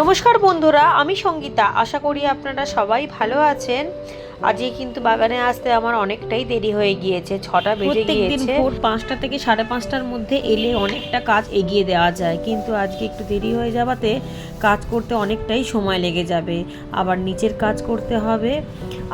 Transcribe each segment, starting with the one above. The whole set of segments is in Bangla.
নমস্কার বন্ধুরা আমি সঙ্গীতা। আশা করি আপনারা সবাই ভালো আছেন। আজকে কিন্তু বাগানে আসতে আমার অনেকটাই দেরি হয়ে গিয়েছে ছটা বেজে গিয়েছে। ভোর পাঁচটা থেকে সাড়ে পাঁচটার মধ্যে এলে অনেকটা কাজ এগিয়ে দেওয়া যায়। কিন্তু আজকে একটু দেরি হয়ে যাওয়াতে কাজ করতে অনেকটাই সময় লেগে যাবে, আবার নিচের কাজ করতে হবে।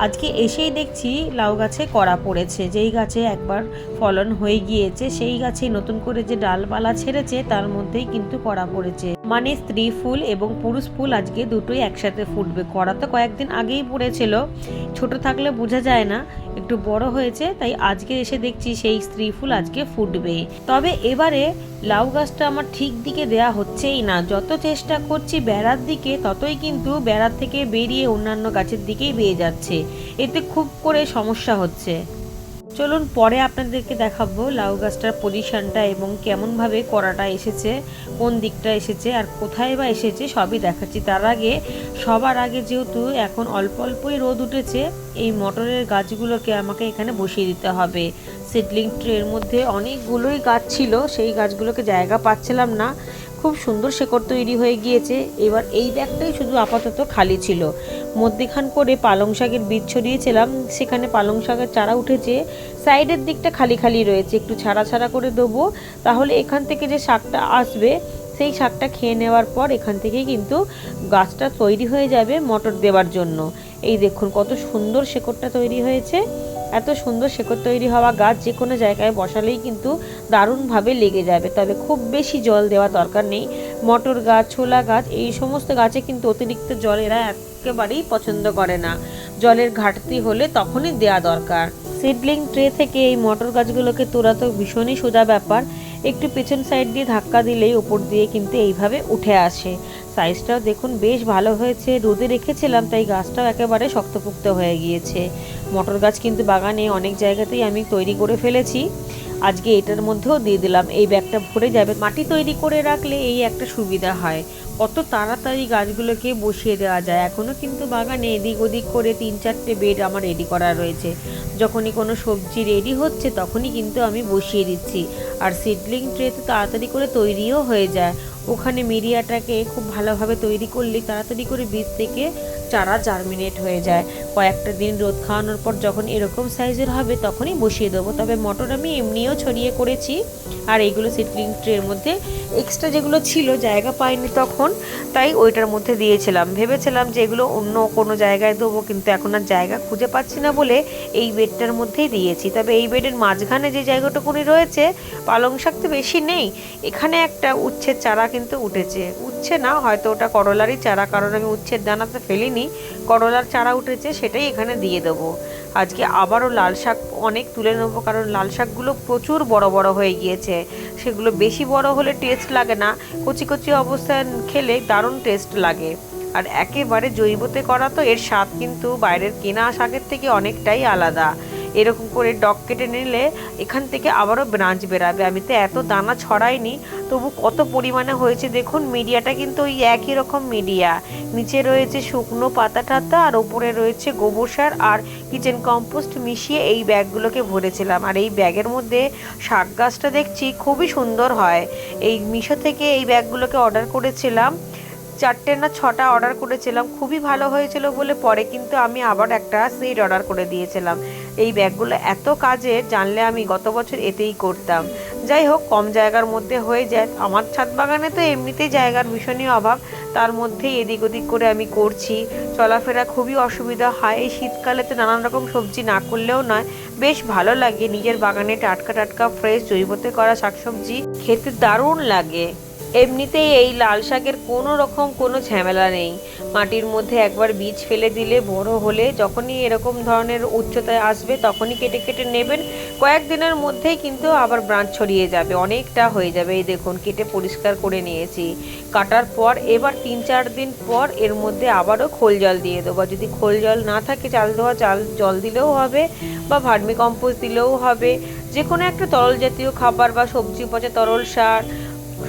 আজকে এসেই দেখছি লাউ গাছে কড়া পড়েছে, যেই গাছে একবার ফলন হয়ে গিয়েছে, সেই গাছে নতুন করে যে ডালপালা ছেড়েছে, তার মধ্যেই কিন্তু কড়া পড়েছে। মানে স্ত্রী ফুল এবং পুরুষ ফুল আজকে দুটোই একসাথে ফুটবে। কড়া তো কয়েকদিন আগেই পড়েছিল, ছোট থাকলে বোঝা যায় না একটু বড় হয়েছে, তাই আজকে এসে দেখছি সেই স্ত্রী ফুল আজকে ফুটবে। তবে এবারে লাউ গাছটা আমার ঠিক দিকে দেয়া হচ্ছেই না। যত চেষ্টা করছি বেড়ার দিকে, ততই কিন্তু বেড়ার থেকে বেরিয়ে অন্যান্য গাছের দিকেই বেয়ে যাচ্ছে। এতে খুব করে সমস্যা হচ্ছে। চলুন পরে আপনাদেরকে দেখাবো লাউ গাছটার পজিশনটা এবং কেমনভাবে করাটা এসেছে, কোন দিকটা এসেছে আর কোথায় বা এসেছে সবই দেখাচ্ছি। তার আগে, সবার আগে যেহেতু এখন অল্প অল্পই রোদ উঠেছে, এই মটরের গাছগুলোকে আমাকে এখানে বসিয়ে দিতে হবে। সিডলিং ট্রের মধ্যে অনেকগুলোই গাছ ছিল, সেই গাছগুলোকে জায়গা পাচ্ছিলাম না। খুব সুন্দর শেকড় তৈরি হয়ে গিয়েছে। এবার এই ব্যাগটাই শুধু আপাতত খালি ছিল। মধ্যেখান করে পালং শাকের বীজ ছড়িয়েছিলাম। সেখানে পালং শাকের চারা উঠেছে। সাইডের দিকটা খালি খালি রয়েছে। একটু ছাড়া ছাড়া করে দেবো। তাহলে এখান থেকে যে শাকটা আসবে, সেই শাকটা খেয়ে নেওয়ার পর এখান থেকেই কিন্তু গাছটা তৈরি হয়ে যাবে মটর দেওয়ার জন্য। এই দেখুন কত সুন্দর শেকড়টা তৈরি হয়েছে। এত সুন্দর শেকড় তৈরি হওয়া গাছ যে কোনো জায়গায় বসালেই কিন্তু দারুণভাবে লেগে যাবে। তবে খুব বেশি জল দেওয়া দরকার নেই। মটর গাছ, ছোলা গাছ, এই সমস্ত গাছে কিন্তু অতিরিক্ত জল এরা একেবারেই পছন্দ করে না। জলের ঘাটতি হলে তখনই দেওয়া দরকার। সিডলিং ট্রে থেকে এই মটর গাছগুলোকে তোলা তো ভীষণই সোজা ব্যাপার। একটু পেছন সাইড দিয়ে ধাক্কা দিলেই ওপর দিয়ে কিন্তু এইভাবে উঠে আসে। সাইজটাও দেখুন বেশ ভালো হয়েছে, রোদে রেখেছিলাম, তাই গাছটাও একেবারে শক্তপুক্ত হয়ে গিয়েছে। মটর গাছ কিন্তু বাগানে অনেক জায়গাতেই আমি তৈরি করে ফেলেছি। আজকে এটার মধ্যেও দিয়ে দিলাম। এই ব্যাগটা ভরে যাবে। মাটি তৈরি করে রাখলে এই একটা সুবিধা হয়। কত তাড়াতাড়ি গাছগুলোকে বসিয়ে দেওয়া যায়। এখনও কিন্তু বাগানে এদিক ওদিক করে তিন চারটে বেড আমার রেডি করা রয়েছে। যখনই কোনো সবজি রেডি হচ্ছে তখনই কিন্তু আমি বসিয়ে দিচ্ছি। আর সিডলিং ট্রে তো তাড়াতাড়ি করে তৈরিও হয়ে যায়। ওখানে মিডিয়াটাকে খুব ভালোভাবে তৈরি করলে তাড়াতাড়ি করে বীজ থেকে চারা জার্মিনেট হয়ে যায়। কয়েকটা দিন রোদ খাওয়ানোর পর যখন এরকম সাইজের হবে তখনই বসিয়ে দেবো। তবে মটর আমি এমনিও ছড়িয়ে করেছি আর এইগুলো সিডলিং ট্রের মধ্যে এক্সট্রা যেগুলো ছিল জায়গা পাইনি তখন, তাই ওইটার মধ্যে দিয়েছিলাম। ভেবেছিলাম যে এগুলো অন্য কোনো জায়গায় দেবো কিন্তু এখন আর জায়গা খুঁজে পাচ্ছি না বলে এই বেডটার মধ্যেই দিয়েছি। তবে এই বেডের মাঝখানে যে জায়গাটুকুনি রয়েছে, পালং শাক তো বেশি নেই। এখানে একটা উচ্ছের চারা কিন্তু উঠেছে। উচ্ছে না, হয়তো ওটা করলারই চারা, কারণ আমি উচ্ছের দানাতে ফেলিনি। করলার চারা উঠেছে সেটাই এখানে দিয়ে দেবো। আজকে আবারও লাল শাক অনেক তুলে নেব, কারণ লাল শাকগুলো প্রচুর বড় বড় হয়ে গিয়েছে। সেগুলো বেশি বড় হলে টেস্ট লাগে না, কচি কচি অবস্থায় খেলে দারুণ টেস্ট লাগে। আর একেবারে জৈবতে করা তো এর স্বাদ কিন্তু বাইরের কেনা শাকের থেকে অনেকটাই আলাদা। এরকম করে ডগ কেটে নিলে এখান থেকে আবারও ব্রাঞ্চ বেরাবে। আমি তো এত দানা ছড়াইনি, তবু কত পরিমাণে হয়েছে দেখুন, মিডিয়াটা কিন্তু ওই একই রকম মিডিয়া। নিচে রয়েছে শুকনো পাতা টাতা আর ওপরে রয়েছে গোবর সার, আর কিচেন কম্পোস্ট মিশিয়ে এই ব্যাগগুলোকে ভরেছিলাম। আর এই ব্যাগের মধ্যে শাক গাছটা দেখছি খুবই সুন্দর হয়। এই মিশো থেকে এই ব্যাগগুলোকে অর্ডার করেছিলাম। চারটে না ছটা অর্ডার করেছিলাম। খুবই ভালো হয়েছিল বলে পরে কিন্তু আমি আবার একটা সেট অর্ডার করে দিয়েছিলাম। এই ব্যাগগুলো এত কাজে জানলে আমি গত বছর এতেই করতাম। যাই হোক, কম জায়গার মধ্যে হয়ে যায়। আমার ছাদ বাগানে তো এমনিতেই জায়গার ভীষণই অভাব। তার মধ্যে এদিক ওদিক করে আমি করছি। চলাফেরা খুবই অসুবিধা হয়। এই শীতকালে তো নানান রকম সবজি না করলেও নয়। বেশ ভালো লাগে। নিজের বাগানে টাটকা টাটকা ফ্রেশ জৈবতে করা শাকসবজি খেতে দারুণ লাগে। এমনিতেই এই লাল শাকের কোনো রকম কোনো ঝামেলা নেই। মাটির মধ্যে একবার বীজ ফেলে দিলে বড় হলে যখনই এরকম ধরনের উচ্চতায় আসবে তখনই কেটে কেটে নেবেন। কয়েকদিনের মধ্যেই কিন্তু আবার ব্রাঞ্চ ছড়িয়ে যাবে, অনেকটা হয়ে যাবে। এই দেখুন, কেটে পরিষ্কার করে নিয়েছি। কাটার পর, এবার তিন চার দিন পর এর মধ্যে আবারও খোল জল দিয়ে দেবো। যদি খোল জল না থাকে, চাল ধোয়া, চাল জল দিলেও হবে বা ভার্মি কম্পোস্ট দিলেও হবে। যে কোনো একটা তরল জাতীয় খাবার বা সবজি, পচা তরল সার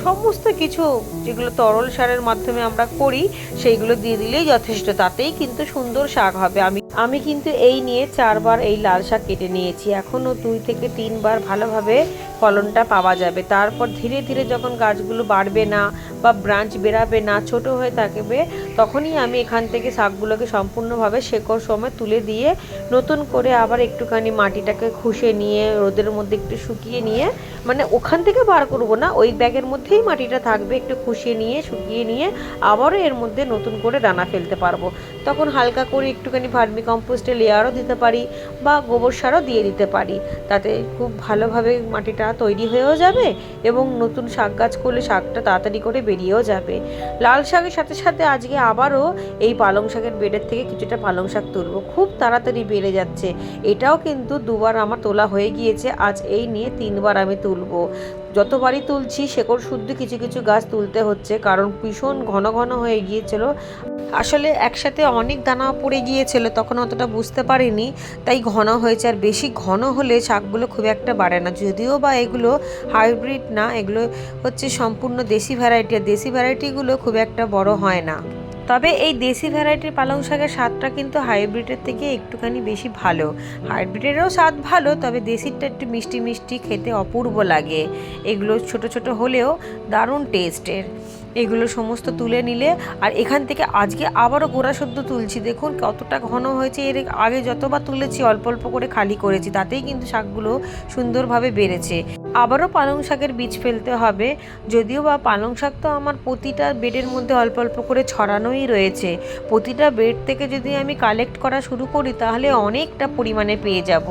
সমস্ত কিছু যেগুলো তরল সারের মাধ্যমে আমরা করি, সেইগুলো দিয়ে দিলেই যথেষ্ট। তাতেই কিন্তু সুন্দর শাক হবে। আমি আমি কিন্তু এই নিয়ে চারবার এই লাল শাক কেটে নিয়েছি। এখনও দুই থেকে তিনবার ভালোভাবে ফলনটা পাওয়া যাবে। তারপর ধীরে ধীরে যখন গাছগুলো বাড়বে না বা ব্রাঞ্চ বেরাবে না, ছোট হয়ে থাকবে, তখনই আমি এখান থেকে শাকগুলোকে সম্পূর্ণভাবে শেকড় সময় তুলে দিয়ে নতুন করে আবার একটুখানি মাটিটাকে খুশে নিয়ে, রোদের মধ্যে একটু শুকিয়ে নিয়ে মানে ওখান থেকে বার করব না, ওই ব্যাগের মধ্যেই মাটিটা থাকবে, একটু খুশিয়ে নিয়ে, শুকিয়ে নিয়ে, আবারও এর মধ্যে নতুন করে দানা ফেলতে পারব। তখন হালকা করে একটুখানি ভার্মি কম্পোস্টের লেয়ারও দিতে পারি বা গোবর সারও দিয়ে দিতে পারি। তাতে খুব ভালোভাবে মাটিটা তৈরি হয়েও যাবে এবং নতুন শাক গাছ করলে শাকটা তাড়াতাড়ি করে বেরিয়েও যাবে। লাল শাকের সাথে সাথে আজকে আবারও এই পালং শাকের বেডের থেকে কিছুটা পালং শাক তুলবো। খুব তাড়াতাড়ি বেড়ে যাচ্ছে। এটাও কিন্তু দুবার আমার তোলা হয়ে গিয়েছে। আজ এই নিয়ে তিনবার আমি তুলবো। যতবারই তুলছি, শেকড় শুদ্ধ কিছু কিছু গাছ তুলতে হচ্ছে, কারণ ভীষণ ঘন ঘন হয়ে গিয়েছিল। আসলে একসাথে অনেক দানা পড়ে গিয়েছিল, তখন অতটা বুঝতে পারিনি। তাই ঘন হয়েছে, আর বেশি ঘন হলে শাকগুলো খুব একটা বাড়ে না। যদিও বা এগুলো হাইব্রিড না, এগুলো হচ্ছে সম্পূর্ণ দেশি ভ্যারাইটি, আর দেশি ভ্যারাইটিগুলো খুব একটা বড় হয় না। তবে এই দেশি ভ্যারাইটির পালং শাকের স্বাদটা কিন্তু হাইব্রিডের থেকে একটুখানি বেশি ভালো। হাইব্রিডেরও স্বাদ ভালো, তবে দেশিটা একটু মিষ্টি মিষ্টি খেতে অপূর্ব লাগে। এগুলো ছোট ছোট হলেও দারুণ টেস্টের এগুলো সমস্ত তুলে নিলে, আর এখান থেকে আজকে আবারও গোড়া সদ্য তুলছি। দেখুন কতটা ঘন হয়েছে, এর আগে যতবার তুলেছি অল্প অল্প করে খালি করেছি, তাতেই কিন্তু শাকগুলো সুন্দরভাবে বেড়েছে। আবারও পালং শাকের বীজ ফেলতে হবে, যদিও বা পালং শাক তো আমার প্রতিটা বেডের মধ্যে অল্প অল্প করে ছড়ানোই রয়েছে। প্রতিটা বেড থেকে যদি আমি কালেক্ট করা শুরু করি, তাহলে অনেকটা পরিমাণে পেয়ে যাব।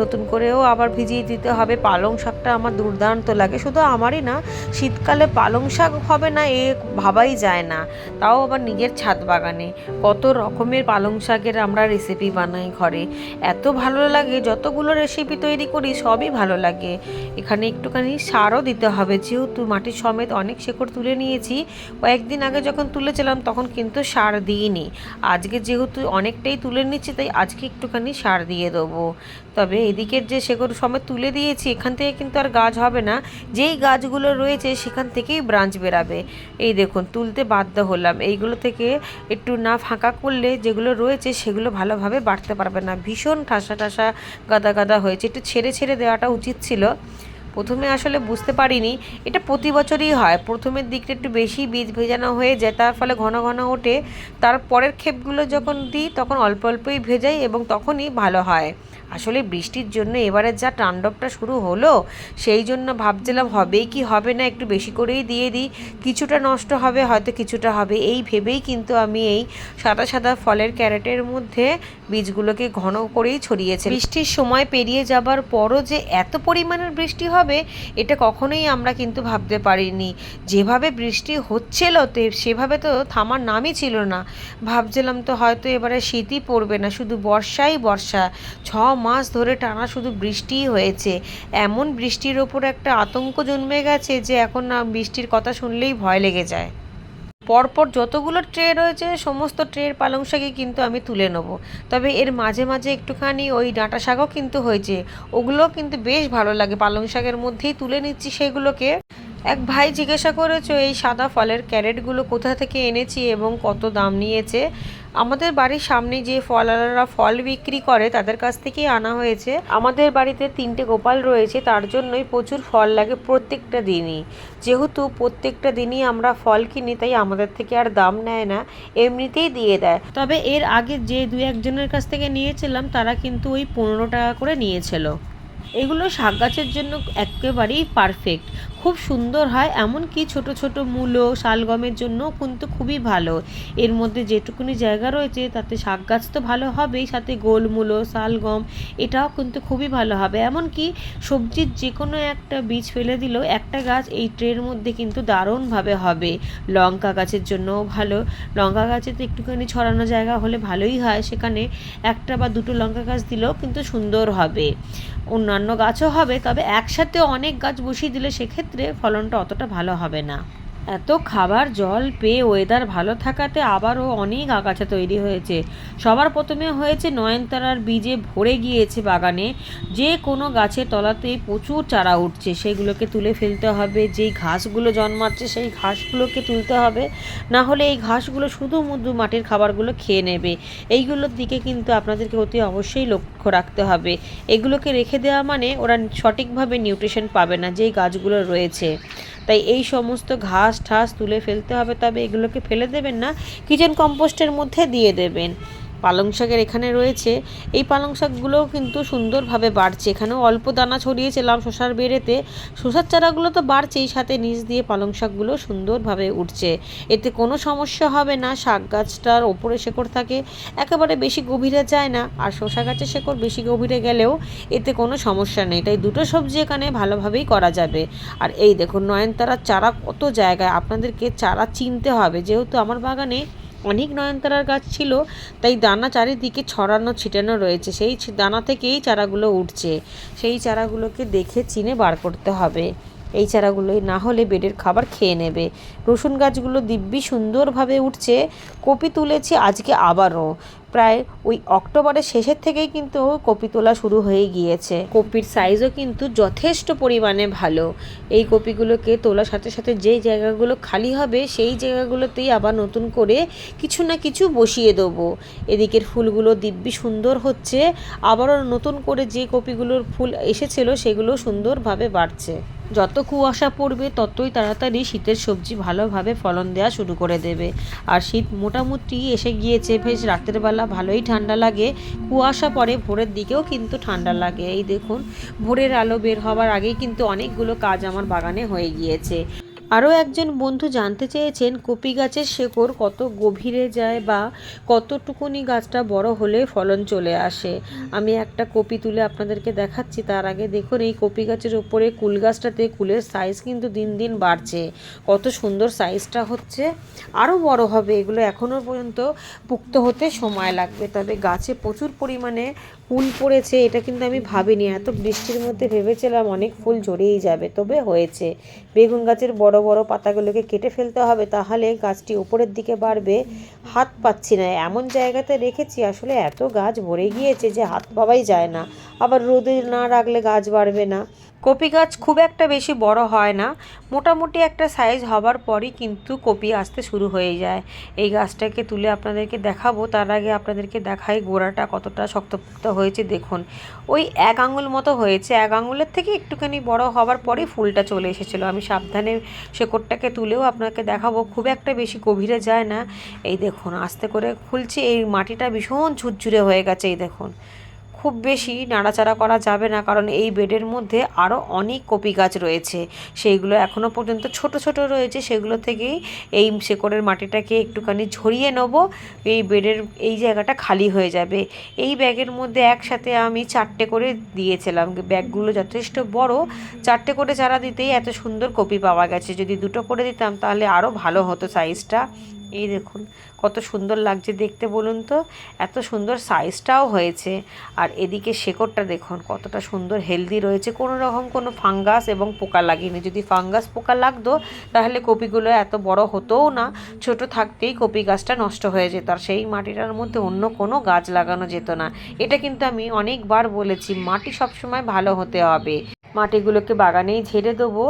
নতুন করেও আবার ভিজিয়ে দিতে হবে, পালং শাকটা আমার দুর্দান্ত লাগে। শুধু আমারই না, শীতকালে পালং শাক হবে না, এ ভাবাই যায় না। তাও আবার নিজের ছাদ বাগানে। কত রকমের পালং শাকের আমরা রেসিপি বানাই ঘরে। এত ভালো লাগে, যতগুলো রেসিপি তৈরি করি সবই ভালো লাগে। এখানে একটুখানি সারও দিতে হবে। যেহেতু মাটির সমেত অনেক শেকড় তুলে নিয়েছি, কয়েকদিন আগে যখন তুলেছিলাম তখন কিন্তু সার দিইনি। আজকে যেহেতু অনেকটাই তুলে নিচ্ছি, তাই আজকে একটুখানি সার দিয়ে দেবো। তবে এদিকের যে শেকড় সমেত তুলে দিয়েছি, এখান থেকে কিন্তু আর গাছ হবে না। যেই গাছগুলো রয়েছে, সেখান থেকেই ব্রাঞ্চ বেরাবে। এই দেখুন, তুলতে বাধ্য হলাম। এইগুলো থেকে একটু না ফাঁকা করলে যেগুলো রয়েছে সেগুলো ভালোভাবে বাড়তে পারবে না। ভীষণ ঠাসা ঠাসা গাদা গাদা হয়েছে। একটু ছেড়ে ছেড়ে দেওয়াটা উচিত ছিল। প্রথমে আসলে বুঝতে পারিনি। এটা প্রতি বছরই হয়। প্রথমের দিকটা একটু বেশি বীজ ভেজানো হয়ে যায়, তার ফলে ঘন ঘন ওঠে। তারপরের ক্ষেপগুলো যখন দিই, তখন অল্প অল্পই ভেজাই এবং তখনই ভালো হয়। আসলে বৃষ্টির জন্য এবারে যা তাণ্ডবটা শুরু হলো, সেই জন্য ভাবছিলাম হবেই কি হবে না, একটু বেশি করেই দিয়ে দিই। কিছুটা নষ্ট হবে, হয়তো কিছুটা হবে। এই ভেবেই কিন্তু আমি এই সাদা সাদা ফলের ক্যারেটের মধ্যে বীজগুলোকে ঘন করেই ছড়িয়েছে। বৃষ্টির সময় পেরিয়ে যাবার পরও যে এত পরিমাণের বৃষ্টি হবে, এটা কখনোই আমরা কিন্তু ভাবতে পারিনি। যেভাবে বৃষ্টি হচ্ছিল, তো সেভাবে তো থামার নামই ছিল না। ভাবছিলাম তো হয়তো এবারে শীতই পড়বে না, শুধু বর্ষাই বর্ষা। ছ মাস ধরে টানা শুধু বৃষ্টিই হয়েছে। এমন বৃষ্টির ওপর একটা আতঙ্ক জন্মে গেছে যে এখন না বৃষ্টির কথা শুনলেই ভয় লেগে যায়। পরপর যতগুলো ট্রে রয়েছে, সমস্ত ট্রের পালং শাকই কিন্তু আমি তুলে নেব। তবে এর মাঝে মাঝে একটুখানি ওই ডাঁটা শাকও কিন্তু হয়েছে। ওগুলো কিন্তু বেশ ভালো লাগে। পালং শাকের মধ্যেই তুলে নিচ্ছি সেগুলোকে। এক ভাই জিজ্ঞাসা করেছ, এই সাদা ফলের ক্যারেটগুলো কোথা থেকে এনেছি এবং কত দাম নিয়েছে? আমাদের বাড়ির সামনে যে ফলওয়ালারা ফল বিক্রি করে, তাদের কাছ থেকেই আনা হয়েছে। আমাদের বাড়িতে তিনটে গোপাল রয়েছে, তার জন্যই প্রচুর ফল লাগে প্রত্যেকটা দিনই। যেহেতু প্রত্যেকটা দিনই আমরা ফল কিনি, তাই আমাদের থেকে আর দাম নেয় না, এমনিতেই দিয়ে দেয়। তবে এর আগে যে দু একজনের কাছ থেকে নিয়েছিলাম, তারা কিন্তু ওই পনেরো টাকা করে নিয়েছিল। এগুলো শাক গাছের জন্য একেবারেই পারফেক্ট খুব সুন্দর হয়, এমনকি ছোট ছোট মূলো, শালগমের জন্য কিন্তু খুবই ভালো। এর মধ্যে যেটুকুনি জায়গা রয়েছে, তাতে শাক গাছ তো ভালো হবেই, সাথে গোলমূলো শালগম, এটাও কিন্তু খুবই ভালো হবে। এমনকি সবজির যে কোনো একটা বীজ ফেলে দিলেও একটা গাছ এই ট্রের মধ্যে কিন্তু দারুণভাবে হবে। লঙ্কা গাছের জন্যও ভালো। লঙ্কা গাছে তো একটুখানি ছড়ানো জায়গা হলে ভালোই হয়, সেখানে একটা বা দুটো লঙ্কা গাছ দিলেও কিন্তু সুন্দর হবে। অন্যান্য গাছও হবে, তবে একসাথে অনেক গাছ বসিয়ে দিলে সেক্ষেত্রে ফলনটা অতটা ভালো হবে না। এত খাবার, জল, পেয়ে ওয়েদার ভালো থাকাতে আবারও অনেক আগাছা তৈরি হয়েছে। সবার প্রথমে হয়েছে নয়নতারার বীজে ভরে গিয়েছে বাগানে। যে কোনো গাছের তলাতেই প্রচুর চারা উঠছে। সেগুলোকে তুলে ফেলতে হবে। যেই ঘাসগুলো জন্মাচ্ছে, সেই ঘাসগুলোকে তুলতে হবে। না হলে এই ঘাসগুলো শুধু মুধু মাটির খাবারগুলো খেয়ে নেবে। এইগুলোর দিকে কিন্তু আপনাদেরকে অতি অবশ্যই লক্ষ্য রাখতে হবে। এগুলোকে রেখে দেওয়া মানে ওরা সঠিকভাবে নিউট্রিশন পাবে না যেই গাছগুলো রয়েছে। তাই এই সমস্ত ঘাস ঠাস তুলে ফেলতে হবে, তবে এগুলোকে ফেলে দেবেন না কিচেন কম্পোস্টের মধ্যে দিয়ে দেবেন। পালং শাকের এখানে রয়েছে। এই পালং শাকগুলোও কিন্তু সুন্দরভাবে বাড়ছে। এখানেও অল্প দানা ছড়িয়েছিলাম শশার বেড়েতে। শশার চারাগুলো তো বাড়ছেই, সাথে নিচ দিয়ে পালং শাকগুলো সুন্দরভাবে উঠছে। এতে কোনো সমস্যা হবে না, শাক গাছটার ওপরে শেকড় থাকে, একেবারে বেশি গভীরে যায় না। আর শশা গাছের শেকড় বেশি গভীরে গেলেও এতে কোনো সমস্যা নেই। তাই দুটো সবজি এখানে ভালোভাবেই করা যাবে। আর এই দেখুন, নয়নতারার চারা কত জায়গায়। আপনাদেরকে চারা চিনতে হবে। যেহেতু আমার বাগানে অনেক নয়নতারার গাছ ছিল, তাই দানা চারিদিকে ছড়ানো, ছিটানো রয়েছে। সেই দানা থেকেই চারাগুলো উঠছে। সেই চারাগুলোকে দেখে চিনে বার করতে হবে। এই চারাগুলোই না হলে বেডের খাবার খেয়ে নেবে। রসুন গাছগুলো দিব্যি সুন্দরভাবে উঠছে। কপি তুলেছি, আজকে আবারও। প্রায় ওই অক্টোবরের শেষের থেকেই কিন্তু কপি তোলা শুরু হয়ে গিয়েছে। কপির সাইজও কিন্তু যথেষ্ট পরিমাণে ভালো। এই কপিগুলোকে তোলার সাথে সাথে যেই জায়গাগুলো খালি হবে, সেই জায়গাগুলোতেই আবার নতুন করে কিছু না কিছু বসিয়ে দেবো। এদিকের ফুলগুলো দিব্যি সুন্দর হচ্ছে। আবারও নতুন করে যে কপিগুলোর ফুল এসেছিল, সেগুলো সুন্দরভাবে বাড়ছে। যত কুয়াশা পড়বে, ততই তাড়াতাড়ি শীতের সবজি ভালোভাবে ফলন দেওয়া শুরু করে দেবে। আর শীত মোটামুটি এসে গিয়েছে, বেশ রাতের বেলা ভালোই ঠান্ডা লাগে। কুয়াশা পরে ভোরের দিকেও কিন্তু ঠান্ডা লাগে। এই দেখুন, ভোরের আলো বের হওয়ার আগেই কিন্তু অনেকগুলো কাজ আমার বাগানে হয়ে গিয়েছে। আরও একজন বন্ধু জানতে চেয়েছেন, কপি গাছের শেকড় কত গভীরে যায় বা কতটুকুনি গাছটা বড় হলে ফলন চলে আসে। আমি একটা কপি তুলে আপনাদেরকে দেখাচ্ছি, তার আগে দেখুন, এই কপি গাছের ওপরে কুল গাছটাতে কুলের সাইজ কিন্তু দিন দিন বাড়ছে। কত সুন্দর সাইজটা হচ্ছে। আরও বড় হবে, এগুলো এখনও পর্যন্ত পুক্ত হতে সময় লাগবে। তবে গাছে প্রচুর পরিমাণে ফুল পড়েছে এটা কিন্তু আমি ভাবিনি। এত বৃষ্টির মধ্যে ভেবেছিলাম অনেক ফুল ঝরেই যাবে, তবে হয়েছে। বেগুন গাছের বড় বড় পাতাগুলোকে কেটে ফেলতে হবে, তাহলে গাছটি উপরের দিকে বাড়বে। হাত পাচ্ছি না, এমন জায়গাতে রেখেছি, আসলে এত গাছ ভরে গিয়েছে যে হাত পাওয়াই যায় না। আবার রোদে না রাখলে গাছ বাড়বে না। কপি গাছ খুব একটা বেশি বড় হয় না। মোটামুটি একটা সাইজ হবার পরই কিন্তু কপি আসতে শুরু হয়ে যায়। এই গাছটাকে তুলে আপনাদেরকে দেখাবো। তার আগে আপনাদেরকে দেখাই গোড়াটা কতটা শক্তপোক্ত হয়েছে। দেখুন, ওই এক আঙুল মতো হয়েছে। এক আঙুলের থেকে একটুখানি বড় হবার পরেই ফুলটা চলে এসেছিল। আমি সাবধানে শেকড়টাকে তুলেও আপনাকে দেখাবো। খুব একটা বেশি গভীরে যায় না। এই দেখুন, আস্তে করে খুলছি। এই মাটিটা ভীষণ ঝুরঝুরে হয়ে গেছে। এই দেখুন খুব বেশি নাড়াচাড়া করা যাবে না, কারণ এই বেডের মধ্যে আরও অনেক কপি গাছ রয়েছে। সেইগুলো এখনও পর্যন্ত ছোট ছোট রয়েছে। সেগুলো থেকেই এই শেকড়ের মাটিটাকে একটুখানি ঝরিয়ে নেব। এই বেডের, এই জায়গাটা খালি হয়ে যাবে। এই ব্যাগের মধ্যে একসাথে আমি চারটে করে দিয়েছিলাম। ব্যাগগুলো যথেষ্ট বড়। চারটে করে চারা দিতেই এত সুন্দর কপি পাওয়া গেছে। যদি দুটো করে দিতাম তাহলে আরও ভালো হতো সাইজটা এই দেখুন, কত সুন্দর লাগছে দেখতে বলুন তো। এত সুন্দর সাইজটাও হয়েছে। আর এদিকে শেকড়টা দেখুন, কতটা সুন্দর হেলদি রয়েছে। কোনো রকম কোনো ফাঙ্গাস এবং পোকা লাগেনি। যদি ফাঙ্গাস পোকা লাগতো, তাহলে কপিগুলো এত বড় হতোও না। ছোট থাকতেই কপি গাছটা নষ্ট হয়ে যেত। আর সেই মাটিটার মধ্যে অন্য কোনো গাছ লাগানো যেত না। এটা কিন্তু আমি অনেকবার বলেছি, মাটি সবসময় ভালো হতে হবে। মাটিগুলোকে বাগানেই ঝেড়ে দেবো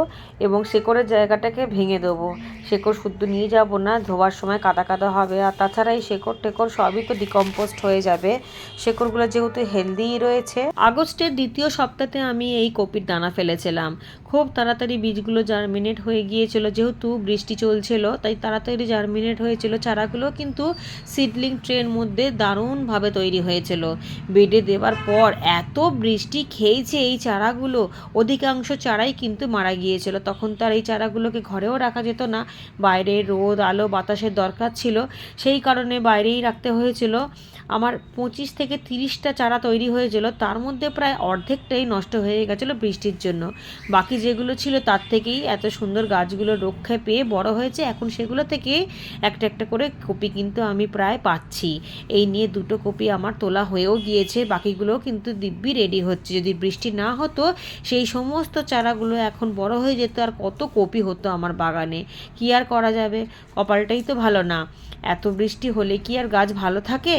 এবং শেকড়ের জায়গাটাকে ভেঙে দেবো। শেকড় শুদ্ধ নিয়ে যাব না, ধোবার সময় কাদা কাদা হবে। আর তাছাড়া এই শেকড় টেকড় সবই তো ডিকম্পোস্ট হয়ে যাবে। শেকড়গুলো যেহেতু হেলদিই রয়েছে। আগস্টের দ্বিতীয় সপ্তাহে আমি এই কপির দানা ফেলেছিলাম। খুব তাড়াতাড়ি বীজগুলো জার্মিনেট হয়ে গিয়েছিল, যেহেতু বৃষ্টি চলছিল, তাই তাড়াতাড়ি জার্মিনেট হয়েছিল চারাগুলো, কিন্তু সিডলিং ট্রের মধ্যে দারুণভাবে তৈরি হয়েছিল। বেডে দেওয়ার পর এত বৃষ্টি খেয়েছে এই চারাগুলো। অধিকাংশ চারাই কিন্তু মারা গিয়েছিল। তখন তার এই চারাগুলোকে ঘরেও রাখা যেত না। বাইরে রোদ, আলো, বাতাসের দরকার ছিল। সেই কারণে বাইরেই রাখতে হয়েছিল। আমার পঁচিশ থেকে তিরিশটা চারা তৈরি হয়েছিল। তার মধ্যে প্রায় অর্ধেকটাই নষ্ট হয়ে গেছিল বৃষ্টির জন্য। বাকি যেগুলো ছিল তার থেকেই এত সুন্দর গাছগুলো রক্ষা পেয়ে বড় হয়েছে। এখন সেগুলো থেকে একটা একটা করে কপি কিন্তু আমি প্রায় পাচ্ছি। এই নিয়ে দুটো কপি আমার তোলা হয়েও গিয়েছে। বাকিগুলোও কিন্তু দিব্যি রেডি হচ্ছে। যদি বৃষ্টি না হতো সেই সমস্ত চারাগুলো এখন বড় হয়ে যেত আর কত কপি হতো আমার বাগানে। কি আর করা যাবে? কপালটাই তো ভালো না। এত বৃষ্টি হলে কি আর গাছ ভালো থাকে?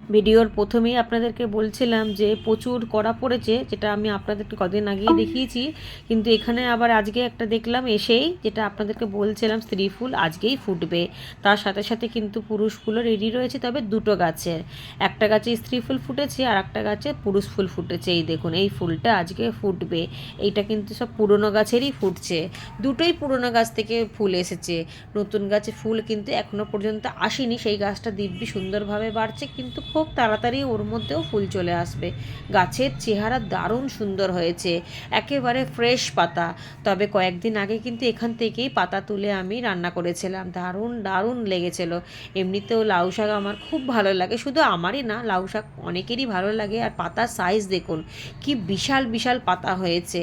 ভিডিওর প্রথমেই আপনাদেরকে বলছিলাম যে প্রচুর কড়া পড়েছে, যেটা আমি আপনাদেরকে কদিন আগেই দেখিয়েছি। কিন্তু এখানে আবার আজকে একটা দেখলাম এসেই, যেটা আপনাদেরকে বলছিলাম স্ত্রী ফুল আজকেই ফুটবে। তার সাথে সাথে কিন্তু পুরুষ ফুলও রেডি রয়েছে, তবে দুটো গাছের। একটা গাছে স্ত্রী ফুল ফুটেছে আর একটা গাছে পুরুষ ফুল ফুটেছে। এই দেখুন, এই ফুলটা আজকে ফুটবে। এইটা কিন্তু সব পুরনো গাছেরই ফুটছে। দুটোই পুরনো গাছ থেকে ফুল এসেছে। নতুন গাছে ফুল কিন্তু এখনও পর্যন্ত আসেনি। সেই গাছটা দিব্যি সুন্দরভাবে বাড়ছে, কিন্তু খুব তাড়াতাড়ি ওর মধ্যেও ফুল চলে আসবে। গাছের চেহারা দারুণ সুন্দর হয়েছে, একেবারে ফ্রেশ পাতা। তবে কয়েকদিন আগে কিন্তু এখান থেকেই পাতা তুলে আমি রান্না করেছিলাম। দারুণ দারুণ লেগেছিল। এমনিতেও লাউ শাক আমার খুব ভালো লাগে। শুধু আমারই না, লাউ শাক অনেকেরই ভালো লাগে। আর পাতার সাইজ দেখুন, কি বিশাল বিশাল পাতা হয়েছে।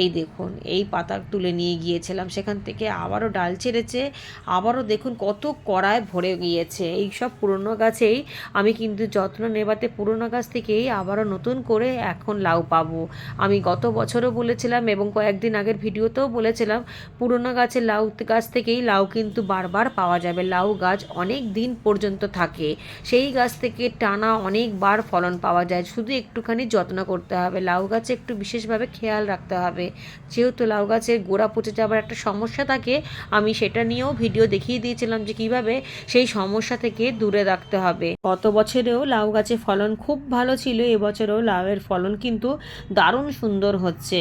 এই দেখুন, এই পাতা তুলে নিয়ে গিয়েছিলাম। সেখান থেকে আবারও ডাল ছেড়েছে। আবারও দেখুন কত কড়ায় ভরে গিয়েছে। এই সব পুরনো গাছেই আমি কিন্তু যত্ন নেবাতে পুরনো গাছ থেকেই আবারও নতুন করে এখন লাউ পাবো। আমি গত বছরও বলেছিলাম এবং কয়েকদিন আগের ভিডিওতেও বলেছিলাম, পুরনো গাছের লাউ গাছ থেকেই লাউ কিন্তু বারবার পাওয়া যাবে। লাউ গাছ অনেক দিন পর্যন্ত থাকে। সেই গাছ থেকে টানা অনেকবার ফলন পাওয়া যায়। শুধু একটুখানি যত্ন করতে হবে। লাউ গাছে একটু বিশেষভাবে খেয়াল রাখতে হবে। যেহেতু লাউ গাছের গোড়া পচে যাবার একটা সমস্যা থাকে, আমি সেটা নিয়েও ভিডিও দেখিয়ে দিয়েছিলাম যে কীভাবে সেই সমস্যা থেকে দূরে রাখতে হবে। গত বছরেও লাউ গাছে ফলন খুব ভালো ছিল, এবছরেও লাউয়ের ফলন কিন্তু দারুণ সুন্দর হচ্ছে।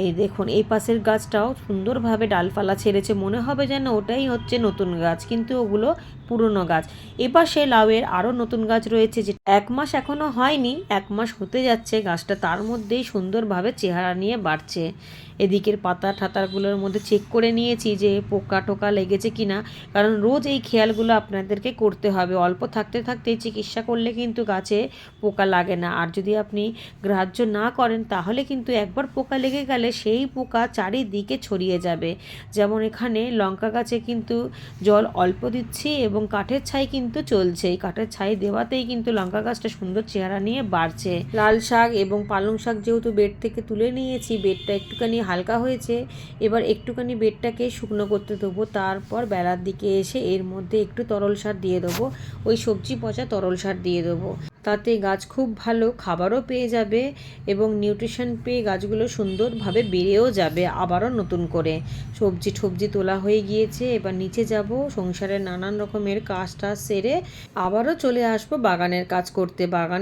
এই দেখুন, এই পাশের গাছটাও সুন্দরভাবে ডালপালা ছেড়েছে, মনে হবে যেন ওটাই হচ্ছে নতুন গাছ, কিন্তু ওগুলো পুরনো গাছ। এপাশে লাউয়ের আরও নতুন গাছ রয়েছে যে এক মাস এখনও হয়নি, এক মাস হতে যাচ্ছে। গাছটা তার মধ্যেই সুন্দরভাবে চেহারা নিয়ে বাড়ছে। এদিকের পাতা ঠাতারগুলোর মধ্যে চেক করে নিয়েছি যে পোকা টোকা লেগেছে কি না কারণ রোজ এই খেয়ালগুলো আপনাদেরকে করতে হবে। অল্প থাকতে থাকতেই চিকিৎসা করলে কিন্তু গাছে পোকা লাগে না। আর যদি আপনি গ্রাহ্য না করেন, তাহলে কিন্তু একবার পোকা লেগে গেলে সেই পোকা চারিদিকে ছড়িয়ে যাবে। যেমন এখানে লঙ্কা গাছে কিন্তু জল অল্প দিচ্ছি এবং কাঠের ছাই কিন্তু চলছে। এই কাঠের ছাই দেওয়াতেই কিন্তু লঙ্কা গাছটা সুন্দর চেহারা নিয়ে বাড়ছে। লাল শাক এবং পালং শাক যেহেতু বেড থেকে তুলে নিয়েছি, বেডটা একটুখানি হালকা হয়েছে, এবার একটুখানি বেডটাকে শুকনো করতে দেবো। তারপর বেলার দিকে এসে এর মধ্যে একটু তরল সার দিয়ে দেবো। ওই সবজি পচা তরল সার দিয়ে দেবো। তাতে গাছ খুব ভালো খাবারও পেয়ে যাবে এবং নিউট্রিশন পেয়ে গাছগুলো সুন্দরভাবে বেড়েও যাবে আবারও নতুন করে। সবজি ঠবজি তোলা হয়ে গিয়েছে, এবার নিচে যাব। সংসারের নানান রকমের কাজ টাজ সেরে আবারও চলে আসব বাগানের কাজ করতে। বাগান